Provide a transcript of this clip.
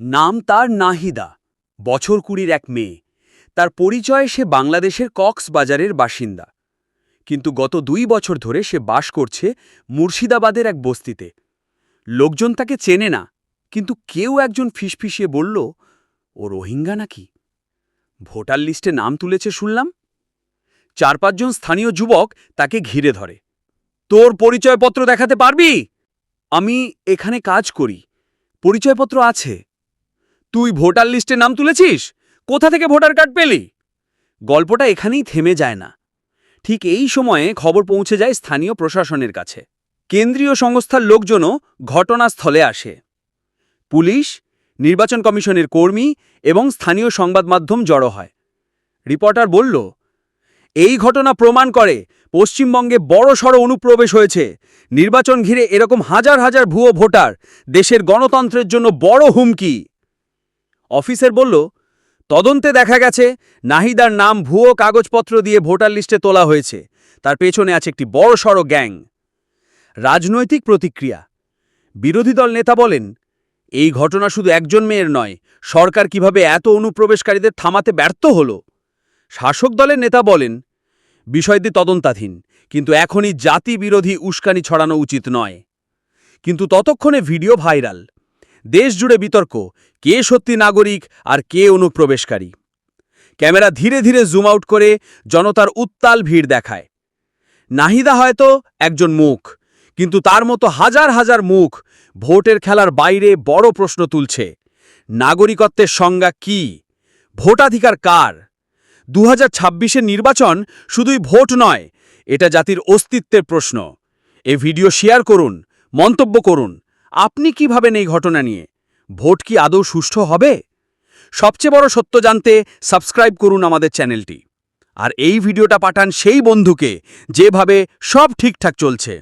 নাম তার নাহিদা, বছর কুড়ির এক মেয়ে। তার পরিচয় সে বাংলাদেশের কক্সবাজারের বাসিন্দা। কিন্তু গত দুই বছর ধরে সে বাস করছে মুর্শিদাবাদের এক বস্তিতে। লোকজন তাকে চেনে না, কিন্তু কেউ একজন ফিসফিসিয়ে বলল, ও রোহিঙ্গা নাকি? ভোটার লিস্টে নাম তুলেছে শুনলাম। চার পাঁচজন স্থানীয় যুবক তাকে ঘিরে ধরে। তোর পরিচয়পত্র দেখাতে পারবি? আমি এখানে কাজ করি। পরিচয়পত্র আছে। তুই ভোটার লিস্টে নাম তুলেছিস? কোথা থেকে ভোটার কার্ড পেলি? গল্পটা এখানেই থেমে যায় না। ঠিক এই সময়ে খবর পৌঁছে যায় স্থানীয় প্রশাসনের কাছে। কেন্দ্রীয় সংস্থার লোকজনও ঘটনাস্থলে আসে। পুলিশ, নির্বাচন কমিশনের কর্মী এবং স্থানীয় সংবাদ মাধ্যম জড়ো হয়। রিপোর্টার বলল, এই ঘটনা প্রমাণ করে পশ্চিমবঙ্গে বড়সড় অনুপ্রবেশ হয়েছে। নির্বাচন ঘিরে এরকম হাজার হাজার ভুয়ো ভোটার দেশের গণতন্ত্রের জন্য বড় হুমকি। অফিসার বলল, তদন্তে দেখা গেছে, নাহিদার নাম ভুয়ো কাগজপত্র দিয়ে ভোটার লিস্টে তোলা হয়েছে। তার পেছনে আছে একটি বড় বড়সড় গ্যাং। রাজনৈতিক প্রতিক্রিয়া। বিরোধী দল নেতা বলেন, এই ঘটনা শুধু একজন মেয়ের নয়, সরকার কীভাবে এত অনুপ্রবেশকারীদের থামাতে ব্যর্থ হল? শাসক দলের নেতা বলেন, বিষয়টি তদন্তাধীন, কিন্তু এখনই জাতি বিরোধী উস্কানি ছড়ানো উচিত নয়। কিন্তু ততক্ষণে ভিডিও ভাইরাল। দেশ জুড়ে বিতর্ক, কে সত্যি নাগরিক আর কে অনুপ্রবেশকারী। ক্যামেরা ধীরে ধীরে জুম আউট করে জনতার উত্তাল ভিড় দেখায়। নাহিদা হয়তো একজন মুখ, কিন্তু তার মতো হাজার হাজার মুখ ভোটের খেলার বাইরে বড় প্রশ্ন তুলছে, নাগরিকত্বের সংজ্ঞা কি? ভোটাধিকার কার? দু হাজার নির্বাচন শুধুই ভোট নয়, এটা জাতির অস্তিত্বের প্রশ্ন। এ ভিডিও শেয়ার করুন, মন্তব্য করুন আপনি কি ভাবেন এই ঘটনা নিয়ে? ভোট কি আদৌ সুষ্ঠু হবে? সবচেয়ে বড় সত্য জানতে সাবস্ক্রাইব করুন আমাদের চ্যানেলটি। আর এই ভিডিওটা পাঠান সেই বন্ধুকে, যেভাবে সব ঠিকঠাক চলছে।